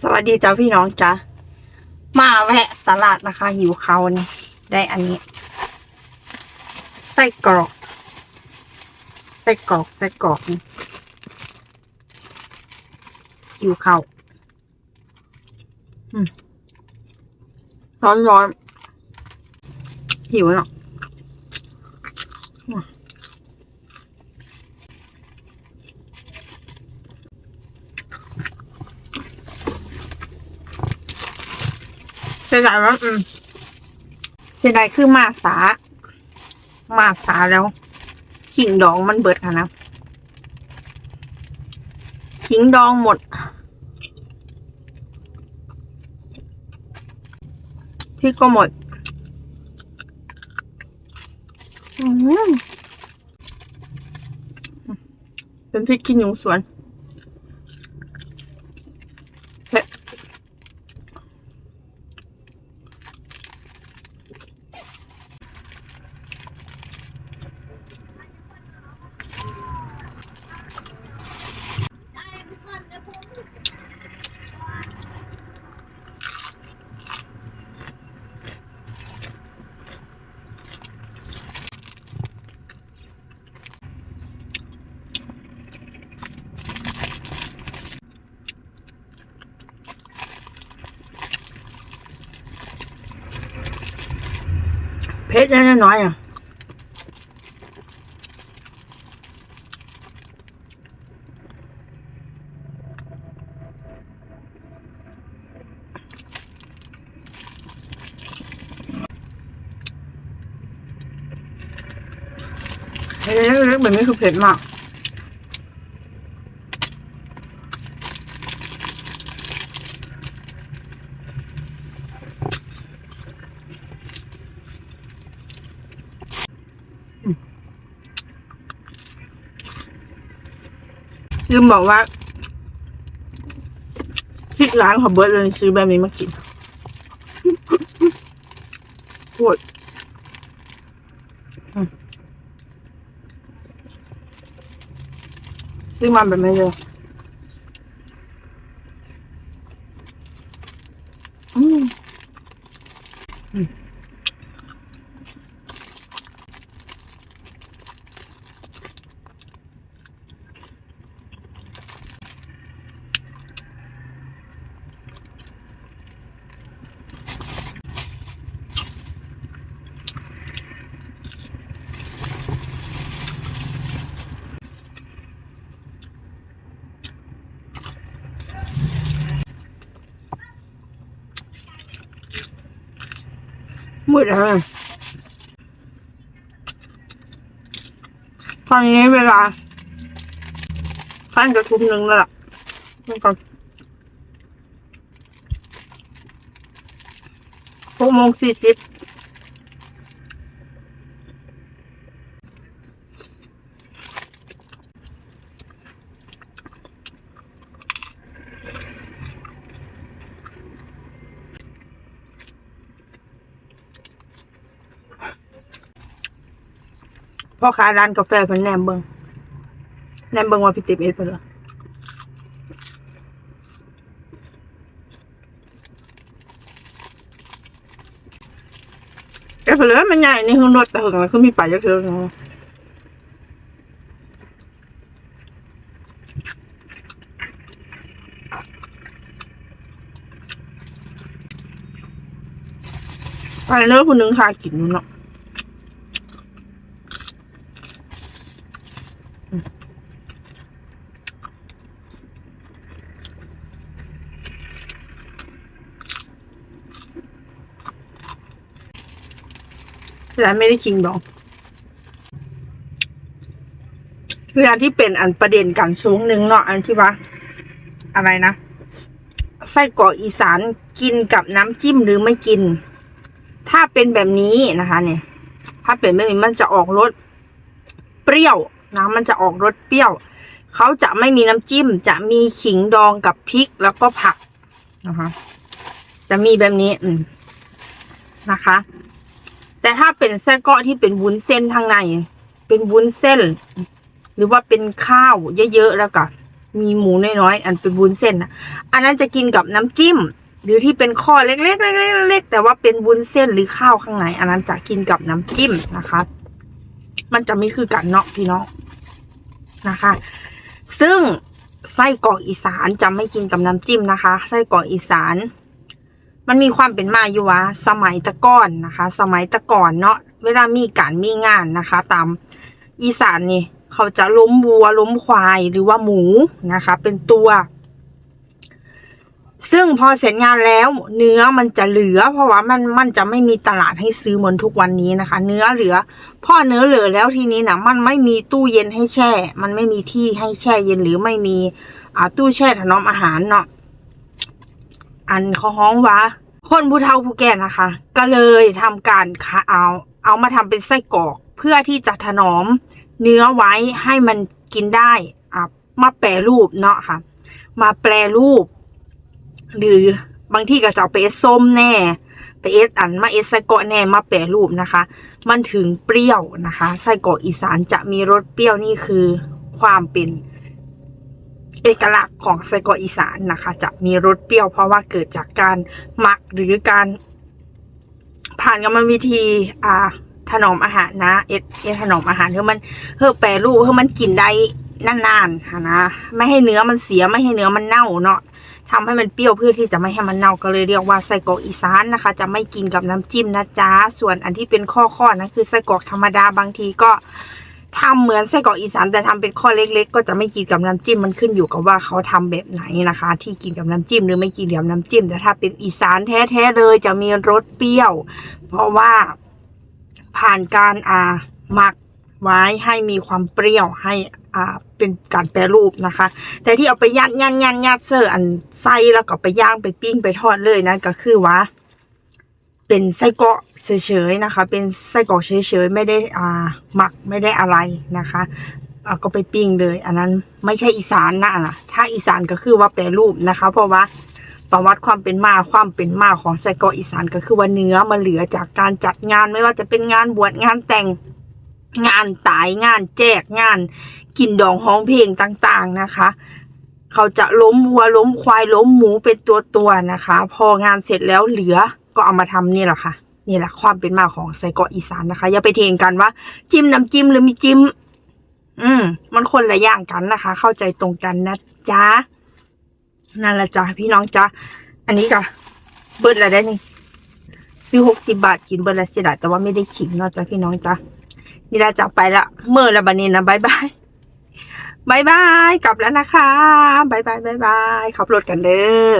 สวัสดีจ้าพี่น้องจ้ามาแวะตลาดนะคะ หิวเขานี่ได้อันนี้ไส้กรอกไส้กรอกไส้กรอกนี่หิวเขาร้อนร้อนหิวเนาะ สียดายว่าอืมเสียดายคือมาสา มาสาแล้วขิงดองมันเบิดค่ะนะขิงดองหมด พี่ก็หมดอืมเป็นพริกขี้หนูสวน เผ็ดน้อยๆอะเฮ้ยเล็กๆแบบนี้คือเผ็ดมาก ลืมบอกว่าที่ร้านของเบิร์ดเลยซื้อแบบนี้มากินปวดซื้อมาแบบนี้เลยอืมอืม มืดแล้วเลยตอนนี้เวลาท่านจะทุ่มหนึ่งแล้วล่ะนี่ก่อนหกโมงสี่สิบ พ่อค้าร้านกาแฟเพิ่นแนมเบิงแนมเบิงว่าพี่ติ๊บเอ็ดเพิ่นเหรอเอ็ดเพิ่นเลยมันใหญ่ในี่คือรถแต่หึงแล้วคือมีป่าเยอะเกินเนาะไปเนื้คนนึงค่ะกินอยู่นเนาะ แต่ไม่ได้คิงดองคืออันที่เป็นอันประเด็นกันสูงหนึ่งเนาะอันที่ว่า อะไรนะไส้กรอกอีสานกินกับน้ำจิ้มหรือไม่กิน ถ้าเป็นแบบนี้นะคะ เนี่ย ถ้าเป็นแบบนี้มันจะออกรสเปรี้ยวนะมันจะออกรสเปรี้ยวเขาจะไม่มีน้ำจิ้ม จะมีขิงดองกับพริกแล้วก็ผักนะคะ จะมีแบบนี้ อืมนะคะ แต่ถ้าเป็นไส้กรอกที่เป็นวุ้นเส้นทางใน เป็นวุ้นเส้น หรือว่าเป็นข้าวเยอะๆแล้วก็มีหมูน้อยๆอันเป็นวุ้นเส้นอะอันนั้นจะกินกับน้ำจิ้ม หรือที่เป็นข้อเล็กๆเล็กๆแต่ว่าเป็นวุ้นเส้นหรือข้าวข้างในอันนั้นจะกินกับน้ำจิ้มนะคะ มันจะไม่คือกันเนาะพี่น้องนะคะ ซึ่งไส้กรอกอีสานจะไม่กินกับน้ำจิ้มนะคะ ไส้กรอกอีสาน มันมีความเป็นมาอยู่วะสมัยตะก่อนนะคะ สมัยตะก่อนเนาะเวลามีการมีงานนะคะ ตามอีสานนี่ เขาจะล้มวัวล้มควายหรือว่าหมูนะคะ เป็นตัว ซึ่งพอเสร็จงานแล้ว เนื้อมันจะเหลือ เพราะว่ามันมันจะไม่มีตลาดให้ซื้อเหมือนทุกวันนี้นะคะ เนื้อเหลือพ่อเนื้อเหลือแล้วทีนี้นะมันไม่มีตู้เย็นให้แช่ มันไม่มีที่ให้แช่เย็นหรือไม่มีอ่าตู้แช่ถนอมอาหารเนาะ อันเขาฮ้องว่า คนผู้เฒ่าผู้แก่นะคะ ก็เลยทำการคะเอาเอามาทำเป็นไส้กรอก เพื่อที่จะถนอมเนื้อไว้ให้มันกินได้อะมาแปรรูปเนาะค่ะ มาแปรรูป หรือบางที่ก็จะเอาไปเอสส้มแน่ ไปเอสอันมาเอสไส้กรอกแน่มาแปรรูปนะคะ มันถึงเปรี้ยวนะคะไส้กรอกอีสานจะมีรสเปรี้ยวนี่คือความเป็น เอกลักษณ์ของไส้กรอกอีสานนะคะ จะมีรสเปรี้ยวเพราะว่าเกิดจากการหมักหรือการ ผ่านกรรมวิธีอ่าถนอมอาหารนะ เอ็ดเอ็ดถนอมอาหารเพื่อมันเพื่อแปรรูปเพื่อมันกินได้นานๆค่ะนะไม่ให้เนื้อมันเสียไม่ให้เนื้อมันเน่าเนาะทำให้มันเปรี้ยวเพื่อที่จะไม่ให้มันเน่าก็เลยเรียกว่าไส้กรอกอีสานนะคะ จะไม่กินกับน้ำจิ้มนะจ๊ะส่วนอันที่เป็นข้อข้อนั้นคือไส้กรอกธรรมดาบางทีก็ ทำเหมือนไส้กรอกอีสานแต่ทำเป็นข้อเล็ก ๆ ก็จะไม่กินกับน้ำจิ้มมันขึ้นอยู่กับว่าเขาทำแบบไหนนะคะ ที่กินกับน้ำจิ้มหรือไม่กินกับน้ำจิ้ม แต่ถ้าเป็นอีสานแท้ๆเลยจะมีรสเปรี้ยว เพราะว่าผ่านการอ่าหมักไว้ให้มีความเปรี้ยวให้อ่าเป็นการแปรรูปนะคะ แต่ที่เอาไปยัดยัดยัดยัดเซอร์อันไส้แล้วก็ไปย่างไปปิ้งไปทอดเลยนั่นก็คือว่า เป็นไส้กรอกเฉยๆนะคะ เป็นไส้กรอกเฉยๆไม่ได้อ่าหมักไม่ได้อะไรนะคะเอาก็ไปปิ้งเลย อันนั้นไม่ใช่อีสานนะนะถ้าอีสานก็คือว่าแปรรูปนะคะ เพราะว่าประวัติความเป็นมาความเป็นมาของไส้กรอกอีสานก็คือว่าเนื้อมาเหลือจากการจัดงานไม่ว่าจะเป็นงานบวชงานแต่งงานตายงานแจกงานกินดองห้องเพลงต่างๆนะคะ เขาจะล้มวัวล้มควายล้มหมูเป็นตัวตัวๆนะคะ พองานเสร็จแล้วเหลือ ก็เอามาทำนี่แหละค่ะนี่แหละความเป็นมาของไส้กรอกอีสานนะคะ อย่าไปเทงกันว่า จิ้มน้ำจิ้มหรือไม่จิ้ม อืม มันคนละอย่างกันนะคะ เข้าใจตรงกันนะจ๊ะนั่นแหละจ้ะพี่น้องจ้ะอันนี้ก็เบิดล้วได้นี่ซื้อหกสิบาทกินเบิดล้วเสียดายแต่ว่าไม่ได้ขิงเนาะจ้ะพี่น้องจ้ะนี่ละจากไปละเมื่อละบันนี้นะบายบายบายบายกลับแล้วนะคะบายบายบายบายขับรถกันเด้อ